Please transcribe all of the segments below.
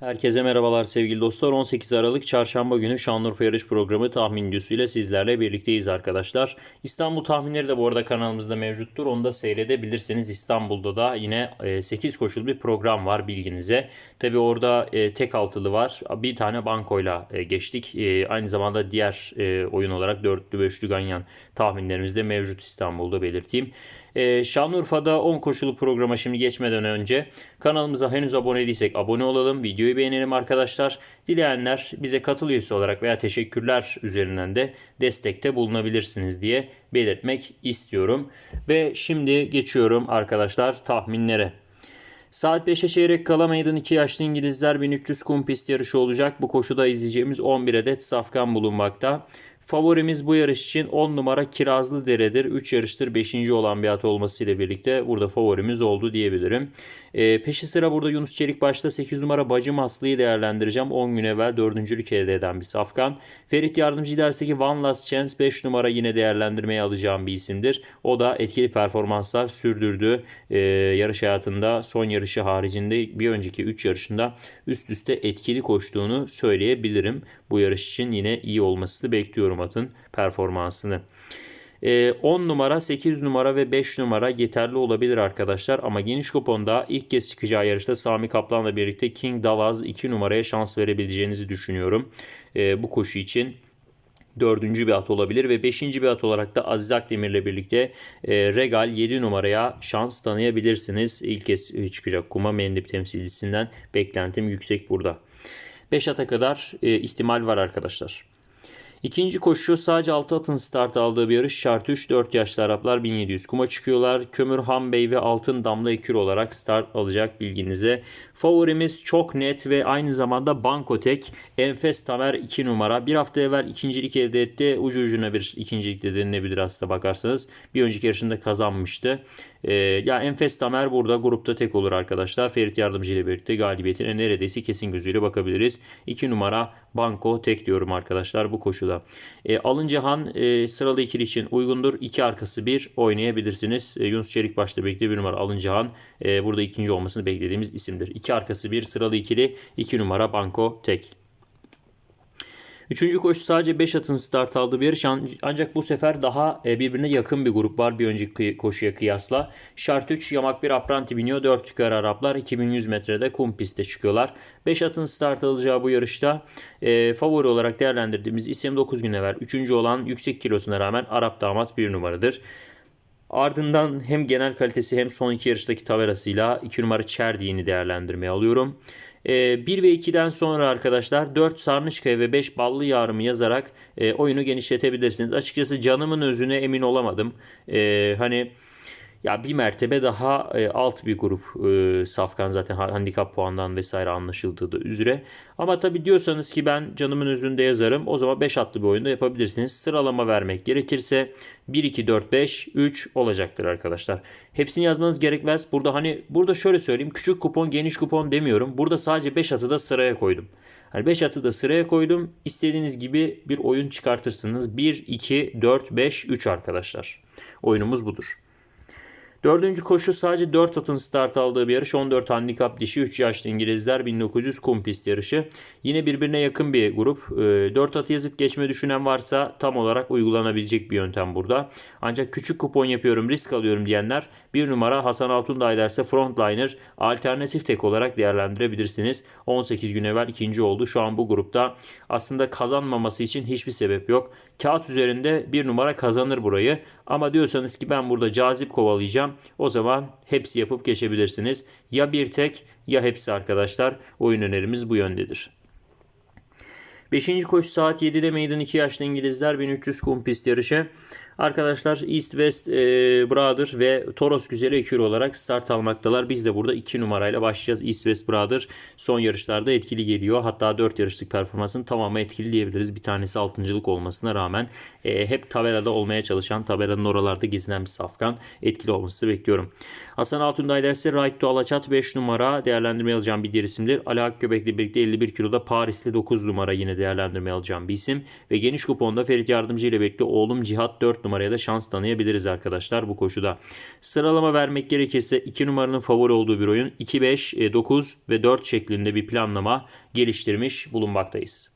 Herkese merhabalar sevgili dostlar. 18 Aralık Çarşamba günü Şanlıurfa Yarış Programı tahmin videosuyla sizlerle birlikteyiz arkadaşlar. İstanbul tahminleri de bu arada kanalımızda mevcuttur. Onu da seyredebilirsiniz. İstanbul'da da yine 8 koşul bir program var bilginize. Tabi orada e, tek altılı var. Bir tane bankoyla e, geçtik. E, Aynı zamanda diğer oyun olarak dörtlü beşlü ganyan tahminlerimiz de mevcut İstanbul'da belirteyim. Şanlıurfa'da 10 koşulu programa şimdi geçmeden önce kanalımıza henüz abone değilsek abone olalım. Videoyu beğenelim arkadaşlar. Dileyenler bize katıl üyesi olarak veya teşekkürler üzerinden de destekte bulunabilirsiniz diye belirtmek istiyorum. Ve şimdi geçiyorum arkadaşlar tahminlere. Saat 5'e çeyrek kala meydan 2 yaşlı İngilizler 1300 kum pist yarışı olacak. Bu koşuda izleyeceğimiz 11 adet safkan bulunmakta. Favorimiz bu yarış için 10 numara Kirazlı Dere'dir. 3 yarıştır 5. olan bir at olmasıyla birlikte burada favorimiz oldu diyebilirim. E, peşi sıra burada Yunus Çelik başta 8 numara Bacım Aslı'yı değerlendireceğim. 10 gün evvel 4. elde eden bir safkan. Ferit Yardımcı ilerisindeki One Last Chance 5 numara yine değerlendirmeye alacağım bir isimdir. O da etkili performanslar sürdürdü. E, yarış hayatında son yarışı haricinde bir önceki 3 yarışında üst üste etkili koştuğunu söyleyebilirim. Bu yarış için yine iyi olmasını bekliyorum atın performansını. 10 ee, numara, 8 numara ve 5 numara yeterli olabilir arkadaşlar. Ama geniş kuponda ilk kez çıkacağı yarışta Sami Kaplan'la birlikte King Dalaz 2 numaraya şans verebileceğinizi düşünüyorum. Ee, bu koşu için dördüncü bir at olabilir ve beşinci bir at olarak da Aziz Akdemir'le birlikte e, Regal 7 numaraya şans tanıyabilirsiniz. İlk kez çıkacak kuma Mendip temsilcisinden beklentim yüksek burada. 5 ata kadar e, ihtimal var arkadaşlar. İkinci koşu sadece 6 atın start aldığı bir yarış. Şart 3 4 yaşlı Araplar 1700 kuma çıkıyorlar. Kömür Han Bey ve Altın Damla Ekür olarak start alacak bilginize. Favorimiz çok net ve aynı zamanda Bankotek. Enfes Tamer 2 numara. Bir hafta evvel ikincilik elde etti. Ucu ucuna bir ikincilik de denilebilir aslında bakarsanız. Bir önceki yarışında kazanmıştı. Ee, ya Enfes Tamer burada grupta tek olur arkadaşlar. Ferit Yardımcı ile birlikte galibiyetine neredeyse kesin gözüyle bakabiliriz. 2 numara Banko tek diyorum arkadaşlar bu koşuda. E, Alıncahan e, sıralı ikili için uygundur. İki arkası bir oynayabilirsiniz. E, Yunus Çelik başta bekliyor bir numara Alıncahan. E, burada ikinci olmasını beklediğimiz isimdir. İki arkası bir sıralı ikili. iki numara Banko tek. Üçüncü koşu sadece 5 atın start aldığı bir yarış ancak bu sefer daha e, birbirine yakın bir grup var bir önceki koşuya kıyasla. Şart 3 yamak bir apranti biniyor. 4 yukarı Araplar 2100 metrede kum pistte çıkıyorlar. 5 atın start alacağı bu yarışta e, favori olarak değerlendirdiğimiz isim 9 gün evvel 3. olan yüksek kilosuna rağmen Arap damat bir numaradır. Ardından hem genel kalitesi hem son iki yarıştaki taverasıyla 2 numara Çerdiğini değerlendirmeye alıyorum. 1 ee, ve 2'den sonra arkadaşlar 4 Sarnıçkaya ve 5 Ballı Yarım'ı yazarak e, oyunu genişletebilirsiniz. Açıkçası canımın özüne emin olamadım. E, hani ya bir mertebe daha e, alt bir grup e, Safkan zaten handikap puandan vesaire anlaşıldığı da üzere. Ama tabi diyorsanız ki ben canımın özünde yazarım o zaman 5 atlı bir oyunda yapabilirsiniz. Sıralama vermek gerekirse 1, 2, 4, 5, 3 olacaktır arkadaşlar. Hepsini yazmanız gerekmez. Burada hani burada şöyle söyleyeyim küçük kupon geniş kupon demiyorum. Burada sadece 5 atı da sıraya koydum. Hani 5 atı da sıraya koydum. İstediğiniz gibi bir oyun çıkartırsınız. 1, 2, 4, 5, 3 arkadaşlar. Oyunumuz budur. Dördüncü koşu sadece 4 atın start aldığı bir yarış. 14 handikap dişi 3 yaşlı İngilizler 1900 kum pist yarışı. Yine birbirine yakın bir grup. 4 ee, atı yazıp geçme düşünen varsa tam olarak uygulanabilecek bir yöntem burada. Ancak küçük kupon yapıyorum risk alıyorum diyenler bir numara Hasan Altundağ derse frontliner alternatif tek olarak değerlendirebilirsiniz. 18 gün evvel ikinci oldu. Şu an bu grupta aslında kazanmaması için hiçbir sebep yok. Kağıt üzerinde bir numara kazanır burayı. Ama diyorsanız ki ben burada cazip kovalayacağım. O zaman hepsi yapıp geçebilirsiniz. Ya bir tek ya hepsi arkadaşlar. Oyun önerimiz bu yöndedir. Beşinci koşu saat 7'de meydan 2 yaşlı İngilizler 1300 kum pist yarışı. Arkadaşlar East West e, Brother ve Toros Güzeli ekürü olarak start almaktalar. Biz de burada 2 numarayla başlayacağız. East West Brother son yarışlarda etkili geliyor. Hatta 4 yarışlık performansın tamamı etkili diyebiliriz. Bir tanesi altıncılık olmasına rağmen e, hep tabelada olmaya çalışan, tabelanın oralarda gezinen bir safkan etkili olması bekliyorum. Hasan Altunday derse Right to Alaçat 5 numara değerlendirmeye alacağım bir diğer isimdir. Ali Akgöbek'le birlikte 51 kiloda Paris'te 9 numara yine değerlendirmeye alacağım bir isim. Ve geniş kuponda Ferit Yardımcı ile birlikte oğlum Cihat 4 numara numaraya da şans tanıyabiliriz arkadaşlar bu koşuda. Sıralama vermek gerekirse 2 numaranın favori olduğu bir oyun 2, 5, 9 ve 4 şeklinde bir planlama geliştirmiş bulunmaktayız.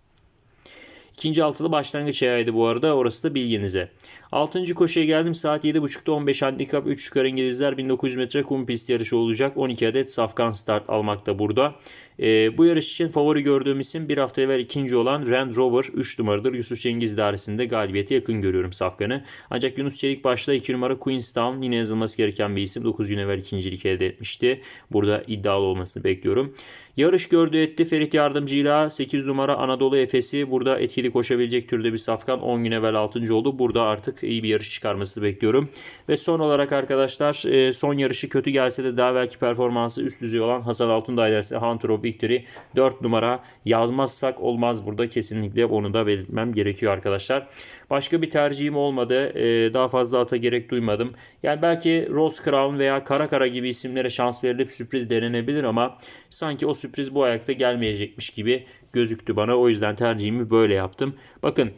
İkinci altılı başlangıç ayağıydı bu arada. Orası da bilginize. Altıncı koşuya geldim. Saat 7.30'da 15 handikap 3 yukarı İngilizler 1900 metre kum pist yarışı olacak. 12 adet safkan start almakta burada. E, bu yarış için favori gördüğüm isim bir hafta evvel ikinci olan Rand Rover 3 numaradır. Yusuf Cengiz dairesinde galibiyete yakın görüyorum safkanı. Ancak Yunus Çelik başta 2 numara Queenstown yine yazılması gereken bir isim. 9 gün evvel ikincilik elde etmişti. Burada iddialı olmasını bekliyorum. Yarış gördü etti Ferit Yardımcı'yla 8 numara Anadolu Efes'i burada etkili koşabilecek türde bir safkan 10 gün evvel 6. oldu. Burada artık iyi bir yarış çıkarmasını bekliyorum. Ve son olarak arkadaşlar e, son yarışı kötü gelse de daha belki performansı üst düzey olan Hasan Altundağ dersi Hunter of Victory 4 numara yazmazsak olmaz burada kesinlikle onu da belirtmem gerekiyor arkadaşlar. Başka bir tercihim olmadı. E, daha fazla ata gerek duymadım. Yani belki Rose Crown veya Kara Kara gibi isimlere şans verilip sürpriz denenebilir ama sanki o sürpriz bu ayakta gelmeyecekmiş gibi gözüktü bana. O yüzden tercihimi böyle yaptım. Bakın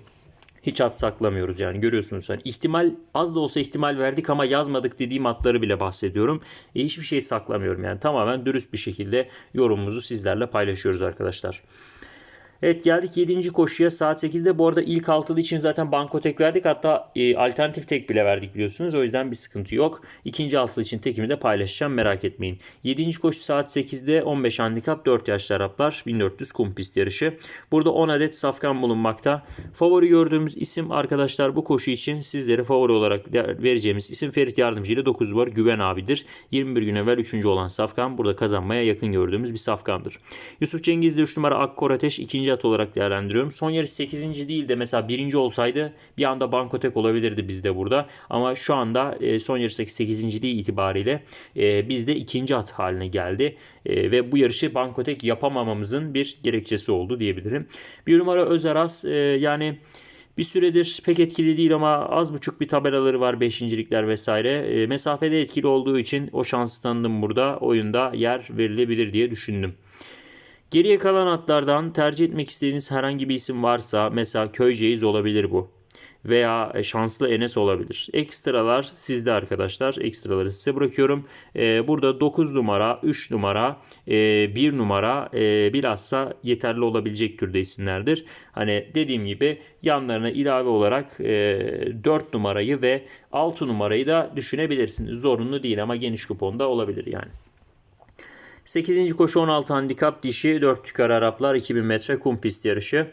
hiç at saklamıyoruz yani görüyorsunuz sen. İhtimal az da olsa ihtimal verdik ama yazmadık dediğim atları bile bahsediyorum. E, hiçbir şey saklamıyorum yani tamamen dürüst bir şekilde yorumumuzu sizlerle paylaşıyoruz arkadaşlar. Evet geldik 7. koşuya saat 8'de. Bu arada ilk altılı için zaten banko tek verdik. Hatta e, alternatif tek bile verdik biliyorsunuz. O yüzden bir sıkıntı yok. İkinci altılı için tekimi de paylaşacağım merak etmeyin. 7. koşu saat 8'de 15 handikap 4 yaşlı Araplar 1400 kum pist yarışı. Burada 10 adet safkan bulunmakta. Favori gördüğümüz isim arkadaşlar bu koşu için sizlere favori olarak vereceğimiz isim Ferit Yardımcı ile 9 var. Güven abidir. 21 gün evvel 3. olan safkan burada kazanmaya yakın gördüğümüz bir safkandır. Yusuf Cengiz de 3 numara Akkor Ateş 2 ikinci at olarak değerlendiriyorum. Son yarış 8. değil de mesela birinci olsaydı bir anda Bankotek olabilirdi bizde burada. Ama şu anda e, son yarıştaki 8. değil itibariyle e, bizde ikinci at haline geldi. E, ve bu yarışı Bankotek yapamamamızın bir gerekçesi oldu diyebilirim. Bir numara Özaras yani bir süredir pek etkili değil ama az buçuk bir tabelaları var beşincilikler vesaire. E, mesafede etkili olduğu için o şansı tanıdım burada. Oyunda yer verilebilir diye düşündüm. Geriye kalan atlardan tercih etmek istediğiniz herhangi bir isim varsa mesela Köyceğiz olabilir bu. Veya e, şanslı Enes olabilir. Ekstralar sizde arkadaşlar. Ekstraları size bırakıyorum. Ee, burada 9 numara, 3 numara, e, 1 numara e, bilhassa yeterli olabilecek türde isimlerdir. Hani dediğim gibi yanlarına ilave olarak e, 4 numarayı ve 6 numarayı da düşünebilirsiniz. Zorunlu değil ama geniş kuponda olabilir yani. 8. koşu 16 handikap dişi 4 yukarı Araplar 2000 metre kum pist yarışı.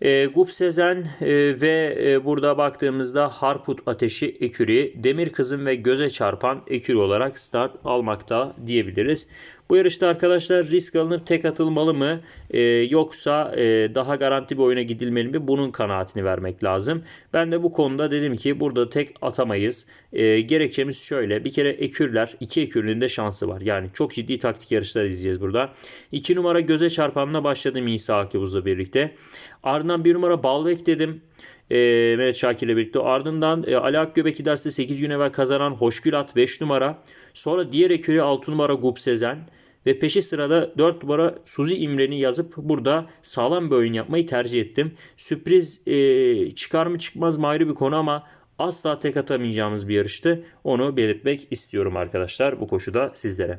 E, Gup Sezen e, ve e, burada baktığımızda Harput Ateşi Eküri, Demir Kızım ve Göze Çarpan Eküri olarak start almakta diyebiliriz. Bu yarışta arkadaşlar risk alınır tek atılmalı mı e, yoksa e, daha garanti bir oyuna gidilmeli mi bunun kanaatini vermek lazım. Ben de bu konuda dedim ki burada tek atamayız. E, gerekçemiz şöyle bir kere ekürler iki ekürünün de şansı var. Yani çok ciddi taktik yarışlar izleyeceğiz burada. 2 numara göze çarpanla başladım İsa Akibuz'la birlikte. Ardından bir numara Balbek dedim. E, Mehmet Şakir ile birlikte. Ardından e, Ali Akgöbek giderse 8 gün evvel kazanan Hoşgül At 5 numara. Sonra diğer ekürü 6 numara Gup Sezen. Ve peşi sırada 4 numara Suzi İmren'i yazıp burada sağlam bir oyun yapmayı tercih ettim. Sürpriz e, çıkar mı çıkmaz mı ayrı bir konu ama asla tek atamayacağımız bir yarıştı. Onu belirtmek istiyorum arkadaşlar bu koşuda sizlere.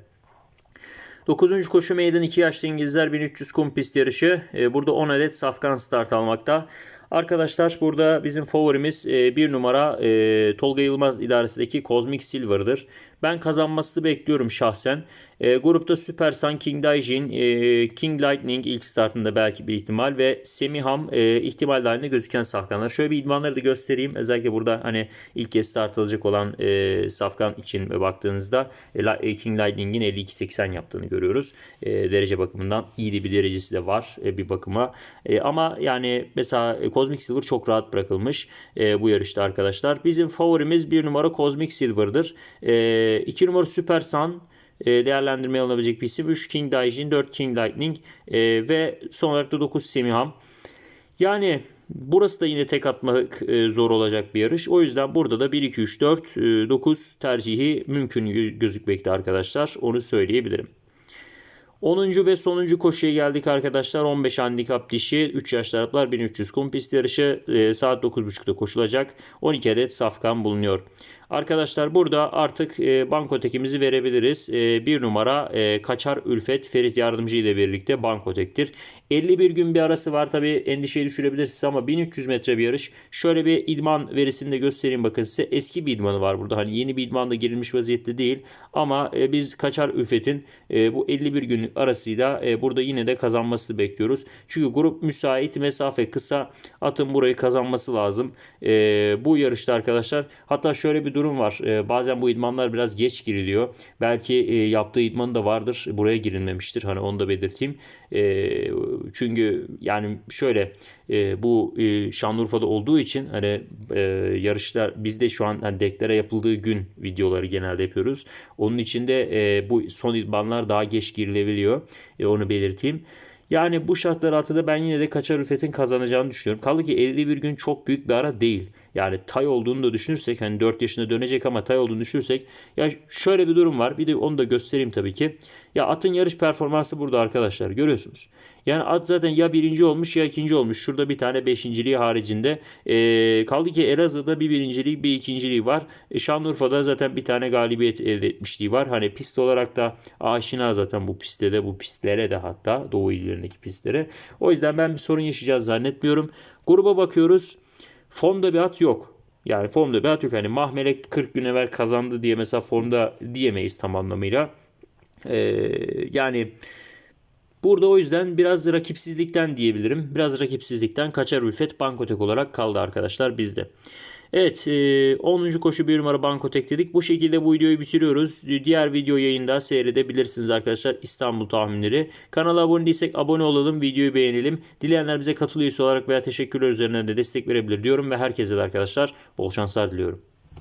9. koşu meydan 2 yaşlı İngilizler 1300 kum pist yarışı. E, burada 10 adet safkan start almakta. Arkadaşlar burada bizim favorimiz e, bir numara e, Tolga Yılmaz idaresindeki Cosmic Silver'dır. Ben kazanmasını bekliyorum şahsen. E, grupta Super Sun, King Daijin, e, King Lightning ilk startında belki bir ihtimal ve Semiham e, ihtimal dahilinde gözüken safkanlar. Şöyle bir idmanları da göstereyim. Özellikle burada hani ilk kez start alacak olan e, safkan için baktığınızda e, King Lightning'in 52-80 yaptığını görüyoruz. E, derece bakımından iyi bir derecesi de var e, bir bakıma. E, ama yani mesela Cosmic Silver çok rahat bırakılmış e, bu yarışta arkadaşlar. Bizim favorimiz bir numara Cosmic Silver'dır. E, 2 numara Super Sun e, değerlendirmeye alınabilecek bir isim. 3 King Daijin, 4 King Lightning e, ve son olarak da 9 Semiham. Yani burası da yine tek atmak e, zor olacak bir yarış. O yüzden burada da 1, 2, 3, 4, 9 tercihi mümkün gözükmekte arkadaşlar. Onu söyleyebilirim. 10. ve sonuncu koşuya geldik arkadaşlar. 15 handikap dişi 3 yaşlı Araplar 1300 kum pist yarışı e, saat 9.30'da koşulacak. 12 adet safkan bulunuyor. Arkadaşlar burada artık e, banko verebiliriz. E, bir numara e, Kaçar Ülfet Ferit Yardımcı ile birlikte banko tektir. 51 gün bir arası var tabi endişeyi düşürebilirsiniz ama 1300 metre bir yarış. Şöyle bir idman verisini de göstereyim bakın size. Eski bir idmanı var burada. Hani yeni bir idmanla girilmiş vaziyette değil. Ama e, biz Kaçar Ülfet'in e, bu 51 günlük arasıyla e, burada yine de kazanması bekliyoruz. Çünkü grup müsait mesafe kısa. Atın burayı kazanması lazım. E, bu yarışta arkadaşlar. Hatta şöyle bir durum var. E, bazen bu idmanlar biraz geç giriliyor. Belki e, yaptığı idmanı da vardır. Buraya girilmemiştir. Hani onu da belirteyim. E, çünkü yani şöyle e, bu e, Şanlıurfa'da olduğu için hani e, yarışlar bizde şu an hani deklare yapıldığı gün videoları genelde yapıyoruz. Onun için de e, bu son idmanlar daha geç girilebiliyor. E, onu belirteyim. Yani bu şartlar altında ben yine de Kaçar Rüfet'in kazanacağını düşünüyorum. Kaldı ki 51 gün çok büyük bir ara değil. Yani tay olduğunu da düşünürsek hani 4 yaşında dönecek ama tay olduğunu düşünürsek ya şöyle bir durum var. Bir de onu da göstereyim tabii ki. Ya atın yarış performansı burada arkadaşlar görüyorsunuz. Yani at zaten ya birinci olmuş ya ikinci olmuş. Şurada bir tane beşinciliği haricinde. E, kaldı ki Elazığ'da bir birinciliği bir ikinciliği var. E, Şanlıurfa'da zaten bir tane galibiyet elde etmişliği var. Hani pist olarak da aşina zaten bu pistte de bu pistlere de hatta Doğu illerindeki pistlere. O yüzden ben bir sorun yaşayacağız zannetmiyorum. Gruba bakıyoruz. Formda bir at yok. Yani formda bir at yok. Hani Mahmelek 40 gün evvel kazandı diye mesela formda diyemeyiz tam anlamıyla. Ee, yani burada o yüzden biraz rakipsizlikten diyebilirim. Biraz rakipsizlikten Kaçar Ülfet Bankotek olarak kaldı arkadaşlar bizde. Evet 10. koşu 1 numara Bankotek dedik. Bu şekilde bu videoyu bitiriyoruz. Diğer video yayında seyredebilirsiniz arkadaşlar İstanbul tahminleri. Kanala abone değilsek abone olalım. Videoyu beğenelim. Dileyenler bize katıl üyesi olarak veya teşekkürler üzerinden de destek verebilir diyorum. Ve herkese de arkadaşlar bol şanslar diliyorum.